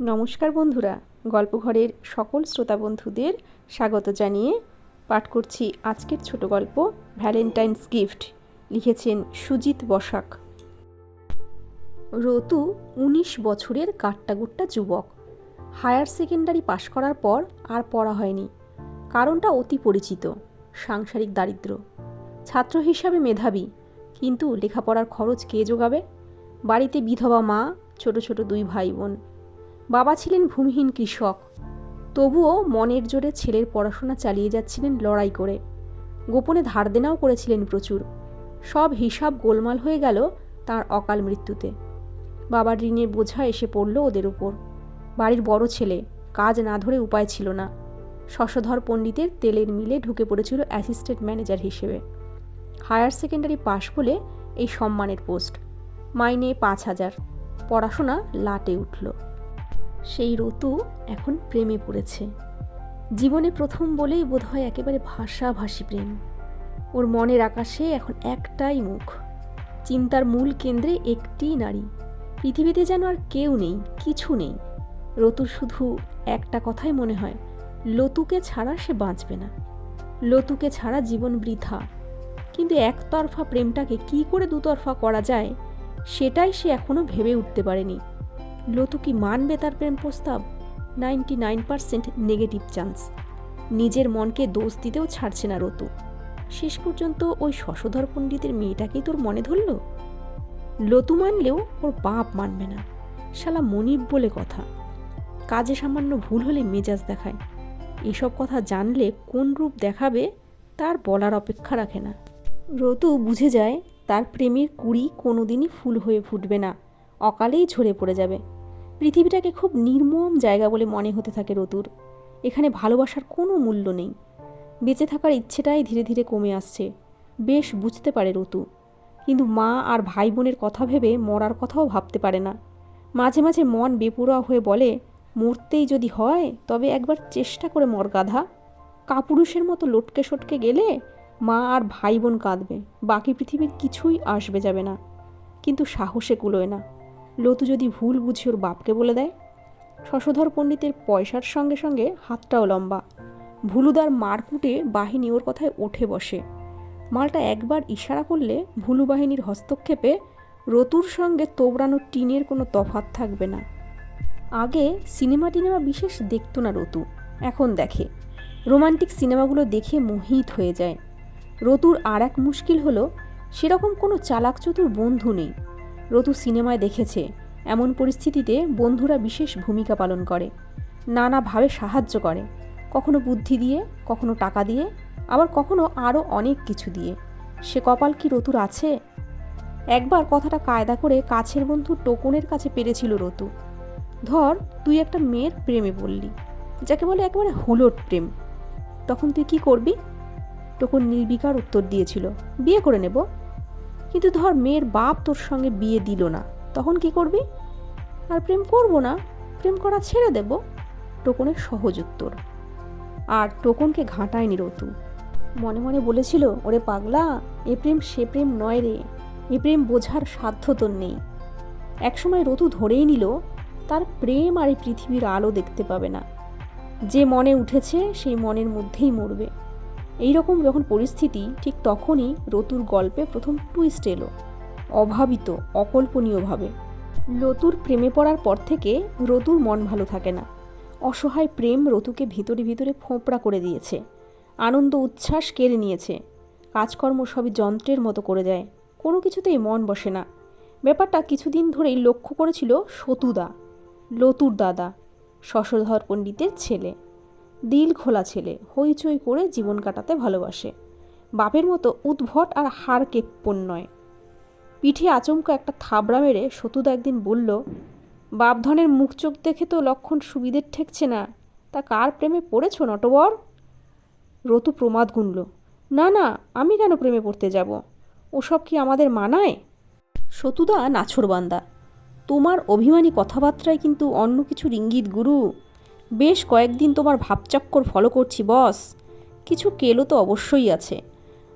নমস্কার বন্ধুরা, গল্পঘরের সকল শ্রোতা বন্ধুদের স্বাগত জানিয়ে পাঠ করছি আজকের ছোট গল্প ভ্যালেন্টাইন্স গিফট লিখেছেন সুজিত বসাক। রতু উনিশ বছরের কাট্টাগুট্টা যুবক। হায়ার সেকেন্ডারি পাশ করার পর আর পড়া হয়নি। কারণটা অতি পরিচিত, সাংসারিক দারিদ্র। ছাত্র হিসাবে মেধাবী, কিন্তু লেখাপড়ার খরচ কে যোগাবে? বাড়িতে বিধবা মা, ছোট ছোট দুই ভাই বোন। বাবা ছিলেন ভূমিহীন কৃষক। তবুও মনের জোরে ছেলের পড়াশোনা চালিয়ে যাচ্ছিলেন লড়াই করে। গোপনে ধার দেনাও করেছিলেন প্রচুর। সব হিসাব গোলমাল হয়ে গেল তার অকাল মৃত্যুতে। বাবার ঋণের বোঝা এসে পড়ল ওদের উপর। বাড়ির বড় ছেলে, কাজ না ধরে উপায় ছিল না। শশধর পণ্ডিতের তেলের মিলে ঢুকে পড়েছিল অ্যাসিস্ট্যান্ট ম্যানেজার হিসেবে। হায়ার সেকেন্ডারি পাশ বলে এই সম্মানের পোস্ট। মাইনে পাঁচ হাজার। পড়াশোনা লাটে উঠল। সেই রতু এখন প্রেমে পড়েছে। জীবনে প্রথম বলেই বোধহয় একেবারে ভাষাভাষী প্রেম। ওর মনের আকাশে এখন একটাই মুখ। চিন্তার মূল কেন্দ্রে একটিই নারী। পৃথিবীতে যেন আর কেউ নেই, কিছু নেই। রতুর শুধু একটা কথাই মনে হয়, লতুকে ছাড়া সে বাঁচবে না। লতুকে ছাড়া জীবন বৃথা। কিন্তু একতরফা প্রেমটাকে কি করে দুতরফা করা যায়, সেটাই সে এখনও ভেবে উঠতে পারেনি। লতু কি মানবে তার প্রেম প্রস্তাব? Ninety nine percent negative chance. নিজের মনকে দোষ দিতেও ছাড়ছে না রতু। শেষ পর্যন্ত ওই শশধর পণ্ডিতের মেয়েটাকেই তোর মনে ধরল? লতু মানলেও ওর বাপ মানবে না। শালা মনিব বলে কথা। কাজে সামান্য ভুল হলে মেজাজ দেখায়। এসব কথা জানলে কোন রূপ দেখাবে তার বলার অপেক্ষা রাখে না। রতু বুঝে যায় তার প্রেমের কুড়ি কোনোদিনই ফুল হয়ে ফুটবে না। অকালেই ঝরে পড়ে যাবে। পৃথিবীটাকে খুব নির্মম জায়গা বলে মনে হতে থাকে রতুর। এখানে ভালোবাসার কোনো মূল্য নেই। বেঁচে থাকার ইচ্ছেটাই ধীরে ধীরে কমে আসছে। বেশ বুঝতে পারে রতু। কিন্তু মা আর ভাই বোনের কথা ভেবে মরার কথাও ভাবতে পারে না। মাঝে মাঝে মন বেপুরা হয়ে বলে, মরতেই যদি হয়, তবে একবার চেষ্টা করে মর, গাধা। কাপুরুষের মতো লটকে সটকে গেলে মা আর ভাই বোন কাঁদবে। বাকি পৃথিবীর কিছুই আসবে যাবে না। কিন্তু সাহসে কুলোয় না। লতু যদি ভুল বুঝে ওর বাপকে বলে দেয়? শশধর পণ্ডিতের পয়সার সঙ্গে সঙ্গে হাতটাও লম্বা। ভুলুদার মারকুটে বাহিনী ওর কথায় ওঠে বসে। মালটা একবার ইশারা করলে ভুলু বাহিনীর হস্তক্ষেপে রতুর সঙ্গে তোবড়ানো টিনের কোনো তফাত থাকবে না। আগে সিনেমা টিনেমা বিশেষ দেখতো না রতু, এখন দেখে। রোমান্টিক সিনেমাগুলো দেখে মোহিত হয়ে যায়। রতুর আর এক মুশকিল হলো, সেরকম কোনো চালাক চতুর বন্ধু নেই। রতু সিনেমায় দেখেছে। এমন পরিস্থিতিতে বন্ধুরা বিশেষ ভূমিকা পালন করে। নানাভাবে সাহায্য করে। কখনো বুদ্ধি দিয়ে, কখনো টাকা দিয়ে, আবার কখনো আরও অনেক কিছু দিয়ে। সে কপাল কি রতুর আছে? একবার কথাটা কায়দা করে কাছের বন্ধু টোকনের কাছে পেরেছিল রতু। ধর, তুই একটা মেয়ের প্রেমে বললি যাকে বলে একেবারে হুলট প্রেম। তখন তুই কি করবি? টোকন নির্বিকার উত্তর দিয়েছিল, বিয়ে করে নেব। কিন্তু ধর মেয়ের বাপ তোর সঙ্গে বিয়ে দিল না, তখন কি করবি? আর প্রেম করব না, প্রেম করা ছেড়ে দেব, টোকনের সহজ উত্তর। আর টোকনকে ঘাঁটায়নি রতু। মনে মনে বলেছিল, ওরে পাগলা, এ প্রেম সে প্রেম নয় রে, এ প্রেম বোঝার সাধ্য তোর নেই। একসময় রতু ধরেই নিল, তার প্রেম আর এই পৃথিবীর আলো দেখতে পাবে না। যে মনে উঠেছে, সেই মনের মধ্যেই মরবে। এই রকম যখন পরিস্থিতি, ঠিক তখনই রতুর গল্পে প্রথম টুইস্ট এলো, অভাবিত, অকল্পনীয়ভাবে। লতুর প্রেমে পড়ার পর থেকে রতুর মন ভালো থাকে না। অসহায় প্রেম রতুকে ভিতরে ভিতরে ফোঁপড়া করে দিয়েছে। আনন্দ, উচ্ছ্বাস কেড়ে নিয়েছে। কাজকর্ম সবই যন্ত্রের মতো করে দেয়। কোনো কিছুতেই মন বসে না। ব্যাপারটা কিছুদিন ধরেই লক্ষ্য করেছিল সতুদা লতুর দাদা, শশধর পণ্ডিতের ছেলে। দিল খোলা ছেলে, হইচই করে জীবন কাটাতে ভালোবাসে। বাপের মতো উদ্ভট আর হার কেপ্পন নয় পিঠে আচমকা একটা থাবড়া মেরে সতুদা একদিন বলল, বাপধনের মুখ চোখ দেখে তো লক্ষণ সুবিধের ঠেকছে না। তা কার প্রেমে পড়েছ নটবর? রতু প্রমাদ গুনল, না না, আমি কেন প্রেমে পড়তে যাব? ওসব কি আমাদের মানায়? সতুদা নাছরবান্দা তোমার অভিমানী কথাবার্তায় কিন্তু অন্য কিছুর ইঙ্গিত গুরু বেশ কয়েকদিন তোমার ভাবচক্কর ফলো করছি বস কিছু কেলো তো অবশ্যই আছে।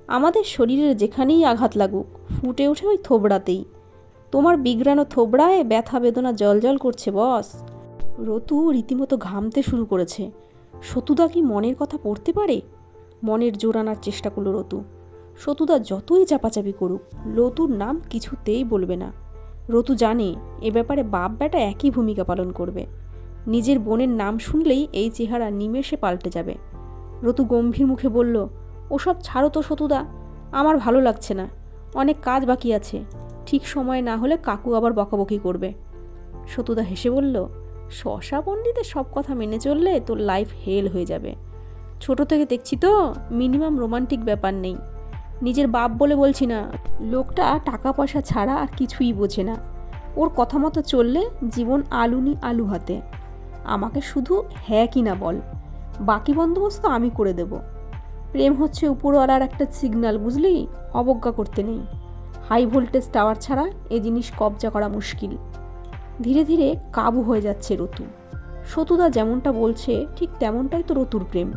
আমাদের শরীরের যেখানেই আঘাত লাগুক, ফুটে ওঠে ওই থোবড়াতেই। তোমার বিগ্রানো থোবড়ায় ব্যথা বেদনা জল জল করছে বস রতু রীতিমতো ঘামতে শুরু করেছে। সতুদা কি মনের কথা পড়তে পারে? মনের জোর আনার চেষ্টা করল রতু। সতুদা যতই চাপাচাপি করুক লতুর নাম কিছুতেই বলবে না। রতু জানে, এ ব্যাপারে বাপ বেটা একই ভূমিকা পালন করবে। নিজের বোনের নাম শুনলেই এই চেহারা নিমেষে পাল্টে যাবে। রতু গম্ভীর মুখে বলল, ওসব ছাড়ো তো সতুদা, আমার ভালো লাগছে না, অনেক কাজ বাকি আছে, ঠিক সময় না হলে কাকু আবার বকাবকি করবে। সতুদা হেসে বলল, শশা পণ্ডিতের সব কথা মেনে চললে তোর লাইফ হেল হয়ে যাবে। ছোট থেকে দেখছি তো মিনিমাম রোমান্টিক ব্যাপার নেই। নিজের বাপ বলে বলছি না, লোকটা টাকা পয়সা ছাড়া আর কিছুই বোঝে না। ওর কথা মতো চললে জীবন আলুনি আলু হাতে। আমাকে শুধু হ্যাঁ কি না বল। বাকি বন্দোবস্ত আমি করে দেব। প্রেম হচ্ছে উপরওয়ালার একটা সিগন্যাল বুঝলি? অবজ্ঞা করতে নেই। হাই ভোল্টেজ টাওয়ার ছাড়া এ জিনিস কবজা করা মুশকিল। ধীরে ধীরে কাবু হয়ে যাচ্ছে রতু। সতুদা যেমনটা বলছে, ঠিক তেমনটাই তো রতুর প্রেম।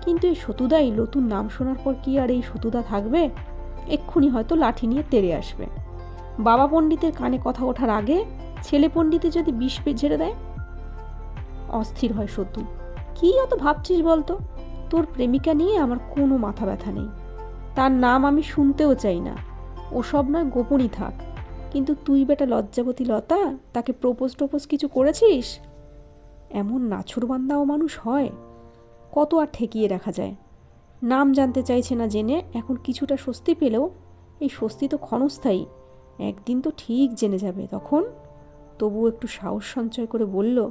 কিন্তু এই সতুদাই লতুর নাম শোনার পর কি আর এই সতুদা থাকবে? এক্ষুনি হয়তো লাঠি নিয়ে তেড়ে আসবে। বাবা পণ্ডিতের কানে কথা ওঠার আগে ছেলে পণ্ডিতে যদি বিষ ঝেড়ে দেয় অস্থির হয় সতু কী অত ভাবছিস বলতো? তোর প্রেমিকা নিয়ে আমার কোনো মাথা ব্যথা নেই। তার নাম আমি শুনতেও চাই না। ওসব নয়, গোপনই থাক। কিন্তু তুই বেটা লজ্জাবতী লতা, তাকে প্রপোজ টোপোজ কিছু করেছিস? এমন নাছরবান্দাও মানুষ হয়। কত আর ঠেকিয়ে রাখা যায়। নাম জানতে চাইছে না জেনে এখন কিছুটা স্বস্তি পেলেও, এই স্বস্তি তো ক্ষণস্থায়ী। একদিন তো ঠিক জেনে যাবে। তখন তবু একটু সাহস সঞ্চয় করে বলল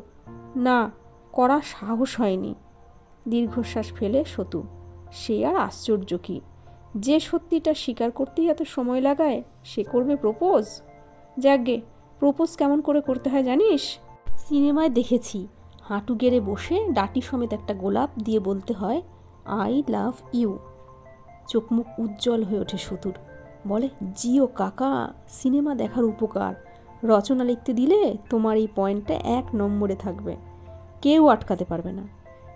না করা সাহস হয়নি। দীর্ঘশ্বাস ফেলে সতু। সে আর আশ্চর্য কি? যে সত্যিটা স্বীকার করতেই এত সময় লাগায়, সে করবে প্রপোজ? যাকগে প্রপোজ কেমন করে করতে হয় জানিস? সিনেমায় দেখেছি। হাঁটু গেড়ে বসে ডাটি সমেত একটা গোলাপ দিয়ে বলতে হয়, আই লাভ ইউ। চোখ মুখ উজ্জ্বল হয়ে ওঠে সতুর। বলে, জিও কাকা, সিনেমা দেখার উপকার। রচনা লিখতে দিলে তোমার এই পয়েন্টটা এক নম্বরে থাকবে। কেউ আটকাতে পারবে না।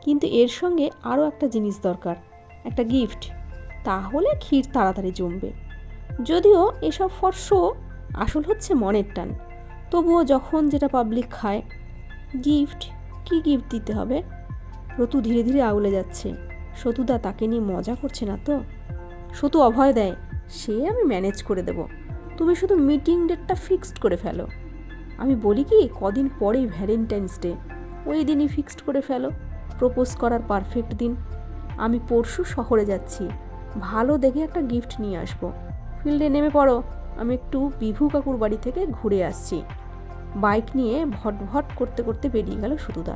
কিন্তু এর সঙ্গে আরও একটা জিনিস দরকার, একটা গিফট তাহলে ক্ষীর তাড়াতাড়ি জমবে। যদিও এসব ফর্স আসল হচ্ছে মনের টান। তবুও যখন যেটা পাবলিক খায় গিফট কি গিফট দিতে হবে? রতু ধীরে ধীরে আউলে যাচ্ছে। সতুদা তাকে নিয়ে মজা করছে না তো? সতু অভয় দেয়, সে আমি ম্যানেজ করে দেব। তুমি শুধু মিটিং ডেটটা ফিক্সড করে ফেলো। আমি বলি কি, কদিন পরেই ভ্যালেন্টাইন্স ডে ওই দিনই ফিক্সড করে ফেলো। প্রপোজ করার পারফেক্ট দিন। আমি পরশু শহরে যাচ্ছি। ভালো দেখে একটা গিফট নিয়ে আসব। ফিল্ডে নেমে পড়ো। আমি একটু বিভু কাকুর বাড়ি থেকে ঘুরে আসছি। বাইক নিয়ে ভট ভট করতে করতে বেরিয়ে গেল সুতুদা।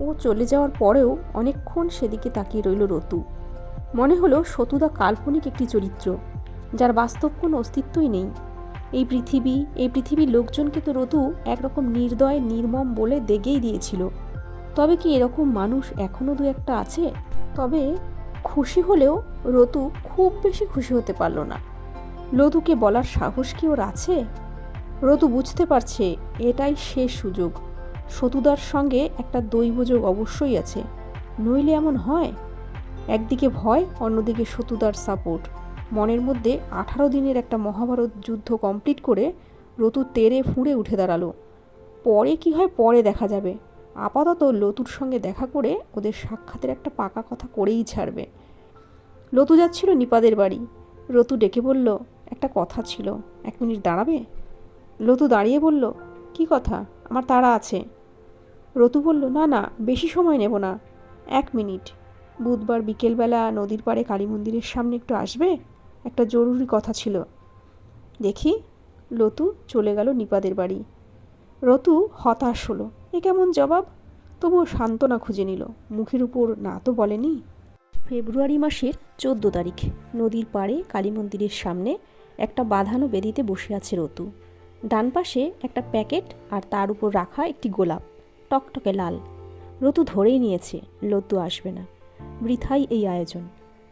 ও চলে যাওয়ার পরেও অনেকক্ষণ সেদিকে তাকিয়ে রইল রতু। মনে হলো সতুদা কাল্পনিক একটি চরিত্র, যার বাস্তব কোনো অস্তিত্বই নেই। এই পৃথিবী, এই পৃথিবীর লোকজনকে তো রতু একরকম নির্দয়, নির্মম বলে দেগেই দিয়েছিল। তবে কি এরকম মানুষ এখনও দু একটা আছে? তবে খুশি হলেও রতু খুব বেশি খুশি হতে পারল না। লতুকে বলার সাহস কি ওর আছে? রতু বুঝতে পারছে এটাই শেষ সুযোগ। সতুদার সঙ্গে একটা দৈবযোগ অবশ্যই আছে। নইলে এমন হয়? একদিকে ভয়, অন্যদিকে সতুদার সাপোর্ট। মনের মধ্যে আঠারো দিনের একটা মহাভারত যুদ্ধ কমপ্লিট করে রতু তেরে ফুঁড়ে উঠে দাঁড়াল। পরে কি হয় পরে দেখা যাবে। আপাতত লতুর সঙ্গে দেখা করে ওদের সাক্ষাতের একটা পাকা কথা করেই ছাড়বে। লতু যাচ্ছিল নিপাদের বাড়ি। রতু ডেকে বলল, একটা কথা ছিল, এক মিনিট দাঁড়াবে? লতু দাঁড়িয়ে বলল, কি কথা? আমার তাড়া আছে। রতু বলল, না না, বেশি সময় নেব না। এক মিনিট। বুধবার বিকেলবেলা নদীর পাড়ে কালী মন্দিরের সামনে একটু আসবে? একটা জরুরি কথা ছিল। দেখি, লতু চলে গেল নিপাদের বাড়ি। রতু হতাশ হলো। এ কেমন জবাব? তবুও সান্ত্বনা খুঁজে নিল। মুখের উপর না তো বলেনি। ফেব্রুয়ারি মাসের চোদ্দ তারিখ। নদীর পাড়ে কালী মন্দিরের সামনে একটা বাঁধানো বেদিতে বসে আছে রতু। ডান পাশে একটা প্যাকেট আর তার উপর রাখা একটি গোলাপ, টকটকে লাল। রতু ধরেই নিয়েছে, লতু আসবে না। বৃথাই এই আয়োজন।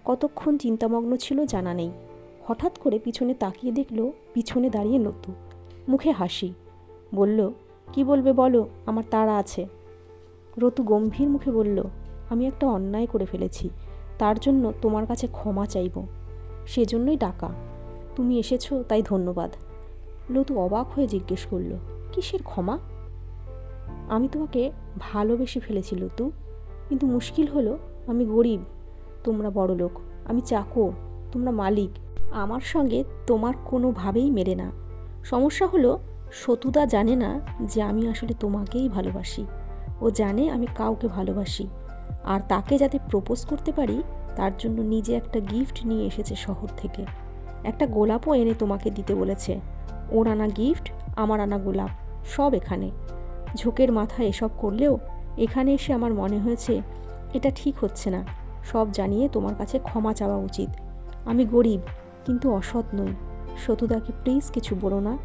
কতক্ষণ চিন্তামগ্ন ছিল জানা নেই। হঠাৎ করে পিছনে তাকিয়ে দেখল, পিছনে দাঁড়িয়ে লতু। মুখে হাসি। বলল, কি বলবে বলো, আমার তারা আছে। রতু গম্ভীর মুখে বলল, আমি একটা অন্যায় করে ফেলেছি। তার জন্য তোমার কাছে ক্ষমা চাইব। সেজন্যই ডাকা। তুমি এসেছ, তাই ধন্যবাদ। লতু অবাক হয়ে জিজ্ঞেস করল, কিসের ক্ষমা? আমি তোমাকে ভালোবেসে ফেলেছি, লতু। কিন্তু মুশকিল হলো, আমি গরিব। তোমরা বড় লোক আমি চাকর, তোমরা মালিক। আমার সঙ্গে তোমার কোনোভাবেই মেলে না। সমস্যা হলো সতুদা জানে না যে আমি আসলে তোমাকেই ভালোবাসি। ও জানে আমি কাউকে ভালোবাসি। আর তাকে যাতে প্রপোজ করতে পারি, তার জন্য নিজে একটা গিফট নিয়ে এসেছে শহর থেকে। একটা গোলাপও এনে তোমাকে দিতে বলেছে। ওর আনা গিফট, আমার আনা গোলাপ, সব এখানে। ঝোঁকের মাথায় এসব করলেও, এখানে এসে আমার মনে হয়েছে, এটা ঠিক হচ্ছে না। সব জানিয়ে তোমার কাছে ক্ষমা চাওয়া উচিত। আমি গরিব, কিন্তু অসৎ নই। সতুদাকে প্লিজ কিছু বলো না।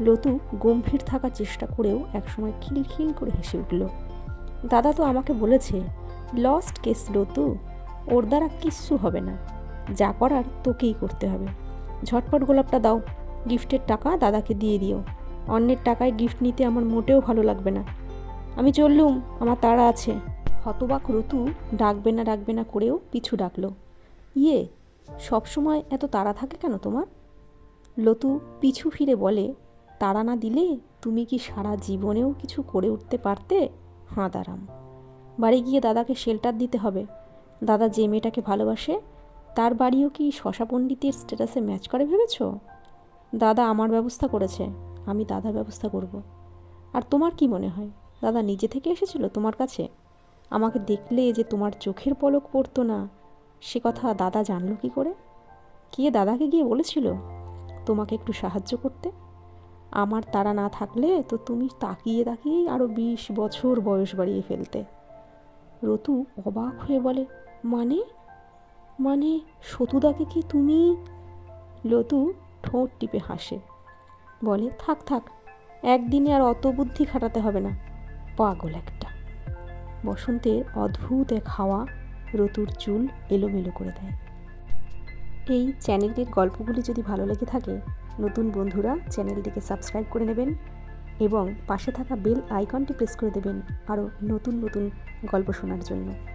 লতু গম্ভীর থাকার চেষ্টা করেও একসময় খিলখিল করে হেসে উঠল। দাদা তো আমাকে বলেছে লস্ট কেস লতু, ওর দ্বারা কিচ্ছু হবে না। যা করার তোকেই করতে হবে। ঝটপট গোলাপটা দাও। গিফটের টাকা দাদাকে দিয়ে দিও। অন্যের টাকায় গিফট নিতে আমার মোটেও ভালো লাগবে না। আমি চললুম, আমার তাড়া আছে। হতবাক ঋতু ডাকবে না ডাকবে না করেও পিছু ডাকলো। ইয়ে সবসময় এত তাড়া থাকে কেন তোমার? লতু পিছু ফিরে বলে, তাড়া না দিলে তুমি কি সারা জীবনেও কিছু করে উঠতে পারতে? হাঁ দাঁড়াম। বাড়ি গিয়ে দাদাকে শেল্টার দিতে হবে। দাদা যে মেয়েটাকে ভালোবাসে, তার বাড়িও কি শশা পণ্ডিতের স্ট্যাটাসে ম্যাচ করে ভেবেছ? দাদা আমার ব্যবস্থা করেছে, আমি দাদার ব্যবস্থা করব। আর তোমার কি মনে হয়? দাদা নিজে থেকে এসেছিল তোমার কাছে? আমাকে দেখলে যে তোমার চোখের পলক পড়তো না, সে কথা দাদা জানলো কি করে? কে দাদাকে গিয়ে বলেছিল তোমাকে একটু সাহায্য করতে? আমার তারা না থাকলে তো তুমি তাকিয়ে তাকিয়েই আরও বিশ বছর বয়স বাড়িয়ে ফেলতে। রতু অবাক হয়ে বলে মানে? মানে সতুদাকে কি তুমি? লতু ঠোঁট টিপে হাসে, বলে, থাক থাক, একদিনে আর অত বুদ্ধি খাটাতে হবে না, পাগল একটা। বসন্তের অদ্ভুত এক হাওয়া রতুর চুল এলোমেলো করে দেয়। এই চ্যানেলটির গল্পগুলি যদি ভালো লেগে থাকে, নতুন বন্ধুরা চ্যানেলটিকে সাবস্ক্রাইব করে নেবেন এবং পাশে থাকা বেল আইকনটি প্রেস করে দেবেন আরও নতুন নতুন গল্প শোনার জন্য।